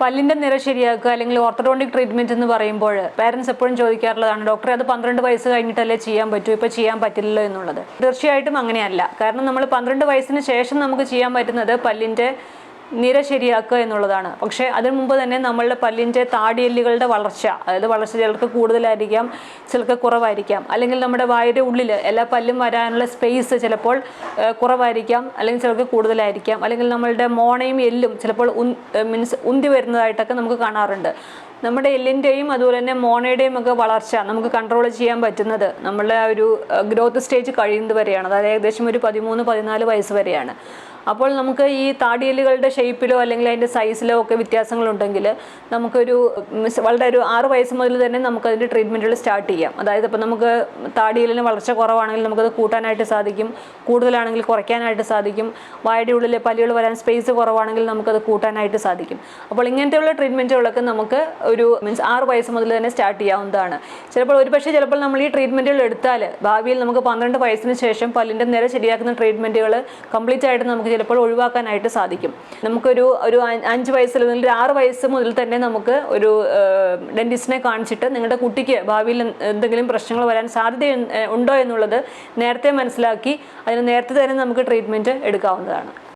പല്ലിന്റെ നിര ശരിയാക്കുക അല്ലെങ്കിൽ ഓർത്തഡോണ്ടിക് ട്രീറ്റ്മെന്റ് എന്ന് പറയുമ്പോൾ പേരൻസ് എപ്പോഴും ചോദിക്കാറുള്ളതാണ് ഡോക്ടറെ അത് പന്ത്രണ്ട് വയസ്സ് കഴിഞ്ഞിട്ടല്ലേ ചെയ്യാൻ പറ്റൂ? ഇപ്പോൾ ചെയ്യാൻ പറ്റില്ലല്ലോ എന്നുള്ളത്. തീർച്ചയായിട്ടും അങ്ങനെയല്ല. കാരണം നമ്മൾ പന്ത്രണ്ട് വയസ്സിന് ശേഷം നമുക്ക് ചെയ്യാൻ പറ്റുന്നത് പല്ലിന്റെ നിര ശരിയാക്കുക എന്നുള്ളതാണ്. പക്ഷേ അതിനു മുമ്പ് തന്നെ നമ്മളുടെ പല്ലിന്റെ താടിയെല്ലുകളുടെ വളർച്ച അതായത് വളർച്ച ചിലർക്ക് കൂടുതലായിരിക്കാം ചിലർക്ക് കുറവായിരിക്കാം. അല്ലെങ്കിൽ നമ്മുടെ വായുടെ ഉള്ളിൽ എല്ലാ പല്ലും വരാനുള്ള സ്പേസ് ചിലപ്പോൾ കുറവായിരിക്കാം അല്ലെങ്കിൽ ചിലർക്ക് കൂടുതലായിരിക്കാം. അല്ലെങ്കിൽ നമ്മളുടെ മോണയും എല്ലും ചിലപ്പോൾ മീൻസ് ഉന്തി വരുന്നതായിട്ടൊക്കെ നമുക്ക് കാണാറുണ്ട്. നമ്മുടെ എല്ലിന്റെയും അതുപോലെ തന്നെ മോണയുടെയും ഒക്കെ വളർച്ച നമുക്ക് കൺട്രോൾ ചെയ്യാൻ പറ്റുന്നത് നമ്മളുടെ ആ ഒരു ഗ്രോത്ത് സ്റ്റേജ് കഴിയുന്നത് വരെയാണ്. അതായത് ഏകദേശം ഒരു പതിമൂന്ന് പതിനാല് വയസ്സ് വരെയാണ്. അപ്പോൾ നമുക്ക് ഈ താടിയലുകളുടെ ഷേപ്പിലോ അല്ലെങ്കിൽ അതിന്റെ സൈസിലോ ഒക്കെ വ്യത്യാസങ്ങളുണ്ടെങ്കിൽ നമുക്കൊരു വളരെ ഒരു ആറ് വയസ്സ് മുതൽ തന്നെ നമുക്ക് നമുക്കതിന്റെ ട്രീറ്റ്മെന്റുകൾ സ്റ്റാർട്ട് ചെയ്യാം. അതായത് ഇപ്പോൾ നമുക്ക് താടിയലിന് വളർച്ച കുറവാണെങ്കിൽ നമുക്കത് കൂട്ടാനായിട്ട് സാധിക്കും. കൂടുതലാണെങ്കിൽ കുറയ്ക്കാനായിട്ട് സാധിക്കും. വായുടെ ഉള്ളിൽ പല്ലുകൾ വരാൻ സ്പേസ് കുറവാണെങ്കിൽ നമുക്കത് കൂട്ടാനായിട്ട് സാധിക്കും. അപ്പോൾ ഇങ്ങനത്തെയുള്ള ട്രീറ്റ്മെന്റുകളൊക്കെ നമുക്ക് ഒരു മീൻസ് ആറ് വയസ്സ് മുതൽ തന്നെ സ്റ്റാർട്ട് ചെയ്യാവുന്നതാണ്. ചിലപ്പോൾ ഒരുപക്ഷെ ചിലപ്പോൾ നമ്മൾ ഈ ട്രീറ്റ്മെന്റുകൾ എടുത്താൽ ഭാവിയിൽ നമുക്ക് പന്ത്രണ്ട് വയസ്സിന് ശേഷം പല്ലിന്റെ നിര ശരിയാക്കുന്ന ട്രീറ്റ്മെന്റുകൾ കംപ്ലീറ്റ് ആയിട്ട് നമുക്ക് ചിലപ്പോൾ ഒഴിവാക്കാനായിട്ട് സാധിക്കും. നമുക്കൊരു ഒരു അഞ്ച് വയസ്സിൽ അല്ലെങ്കിൽ ആറ് വയസ്സ് മുതൽ തന്നെ നമുക്ക് ഒരു ഡെന്റിസ്റ്റിനെ കാണിച്ചിട്ട് നിങ്ങളുടെ കുട്ടിക്ക് ഭാവിയിൽ എന്തെങ്കിലും പ്രശ്നങ്ങൾ വരാൻ സാധ്യത ഉണ്ടോ എന്നുള്ളത് നേരത്തെ മനസ്സിലാക്കി അതിന് നേരത്തെ തന്നെ നമുക്ക് ട്രീറ്റ്മെന്റ് എടുക്കാവുന്നതാണ്.